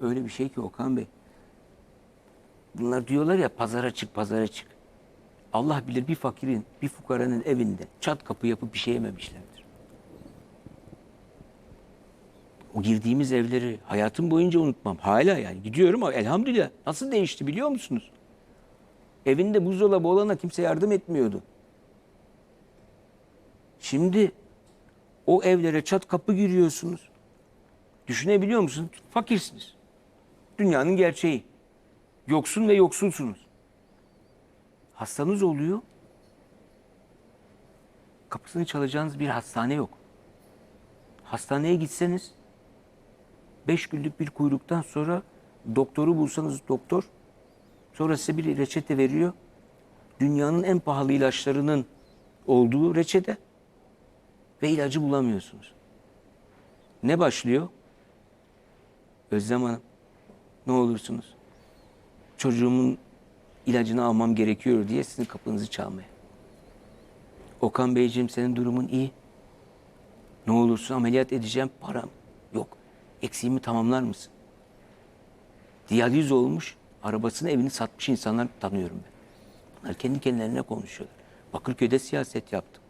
öyle bir şey ki Okan Bey. Bunlar diyorlar ya pazara çık pazara çık. Allah bilir bir fakirin, bir fukaranın evinde çat kapı yapıp bir şey yememişlerdir. O girdiğimiz evleri hayatım boyunca unutmam. Hala yani gidiyorum ama elhamdülillah. Nasıl değişti biliyor musunuz? Evinde buzdolabı olana kimse yardım etmiyordu. Şimdi o evlere çat kapı giriyorsunuz. Düşünebiliyor musunuz? Fakirsiniz. Dünyanın gerçeği. Yoksun ve yoksulsunuz. Hastanız oluyor. Kapısını çalacağınız bir hastane yok. Hastaneye gitseniz beş günlük bir kuyruktan sonra doktoru bulsanız doktor sonra size bir reçete veriyor. Dünyanın en pahalı ilaçlarının olduğu reçete ve ilacı bulamıyorsunuz. Ne başlıyor? Özlem Hanım ne olursunuz çocuğumun ilacını almam gerekiyor diye sizin kapınızı çalmaya. Okan Beyciğim senin durumun iyi. Ne olursun ameliyat edeceğim param yok. Eksiğimi tamamlar mısın? Diyaliz olmuş, arabasını evini satmış insanlar tanıyorum ben. Bunlar kendi kendilerine konuşuyorlar. Bakırköy'de siyaset yaptım.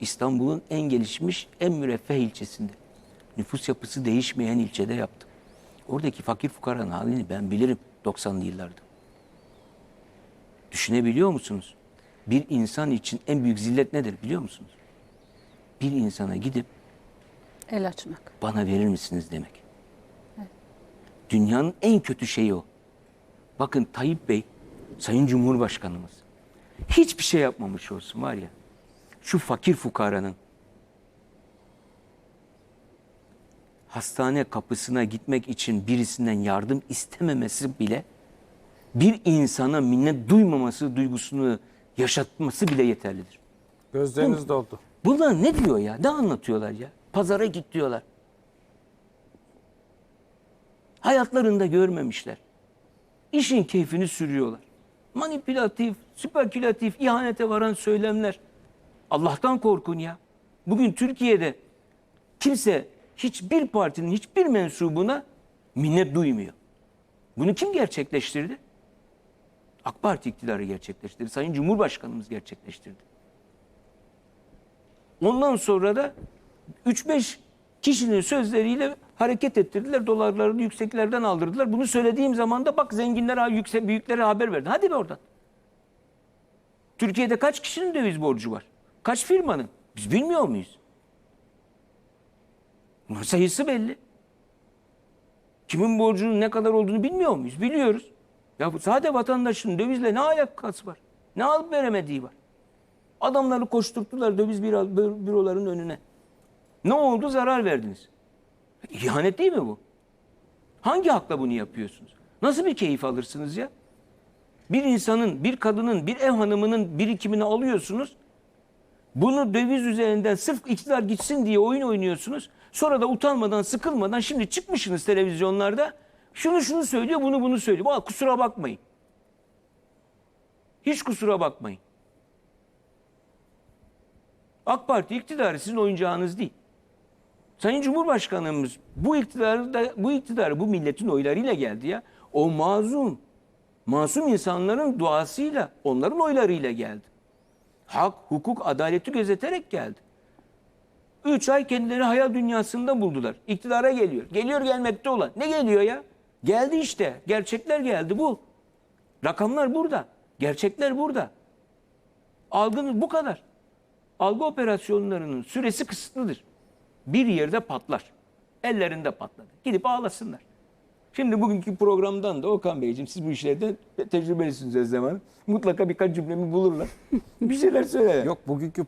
İstanbul'un en gelişmiş, en müreffeh ilçesinde. Nüfus yapısı değişmeyen ilçede yaptım. Oradaki fakir fukaranın halini ben bilirim 90'lı yıllarda. Düşünebiliyor musunuz? Bir insan için en büyük zillet nedir biliyor musunuz? Bir insana gidip El açmak. bana verir misiniz demek. Dünyanın en kötü şeyi o. Bakın Tayyip Bey, Sayın Cumhurbaşkanımız hiçbir şey yapmamış olsun var ya. Şu fakir fukaranın hastane kapısına gitmek için birisinden yardım istememesi bile bir insana minnet duymaması duygusunu yaşatması bile yeterlidir. Gözleriniz doldu. Bunlar ne diyor ya? Ne anlatıyorlar ya? Pazara git diyorlar. Hayatlarında görmemişler. İşin keyfini sürüyorlar. Manipülatif, spekülatif, ihanete varan söylemler. Allah'tan korkun ya. Bugün Türkiye'de kimse hiçbir partinin hiçbir mensubuna minnet duymuyor. Bunu kim gerçekleştirdi? AK Parti iktidarı gerçekleştirdi. Sayın Cumhurbaşkanımız gerçekleştirdi. Ondan sonra da 3-5 kişinin sözleriyle hareket ettirdiler. Dolarlarını yükseklerden aldırdılar. Bunu söylediğim zaman da bak zenginlere, yüksek büyüklere haber verdin. Hadi be oradan. Türkiye'de kaç kişinin döviz borcu var? Kaç firmanın? Biz bilmiyor muyuz? Bunun sayısı belli. Kimin borcunun ne kadar olduğunu bilmiyor muyuz? Biliyoruz. Ya sade vatandaşın dövizle ne alakası var? Ne alıp veremediği var? Adamları koşturttular döviz büro- bü- büroların önüne. Ne oldu? Zarar verdiniz. İhanet değil mi bu? Hangi hakla bunu yapıyorsunuz? Nasıl bir keyif alırsınız ya? Bir insanın, bir kadının, bir ev hanımının birikimini alıyorsunuz. Bunu döviz üzerinden sırf iktidar gitsin diye oyun oynuyorsunuz. Sonra da utanmadan, sıkılmadan şimdi çıkmışsınız televizyonlarda. Şunu şunu söylüyor, bunu bunu söylüyor. Aa, kusura bakmayın. Hiç kusura bakmayın. AK Parti iktidarı sizin oyuncağınız değil. Sayın Cumhurbaşkanımız bu iktidarı da bu iktidarı bu milletin oylarıyla geldi ya. O mazlum, masum insanların duasıyla, onların oylarıyla geldi. Hak, hukuk, adaleti gözeterek geldi. Üç ay kendileri hayal dünyasında buldular. İktidara geliyor. Geliyor gelmekte olan. Ne geliyor ya? Geldi işte. Gerçekler geldi bu. Rakamlar burada. Gerçekler burada. Algınız bu kadar. Algı operasyonlarının süresi kısıtlıdır. Bir yerde patlar. Ellerinde patladı. Gidip ağlasınlar. Şimdi bugünkü programdan da Okan Beyciğim siz bu işlerden tecrübelisiniz Özlem Hanım. Mutlaka birkaç cümlemi bulurlar. Bir şeyler söylerler. Yok bugünkü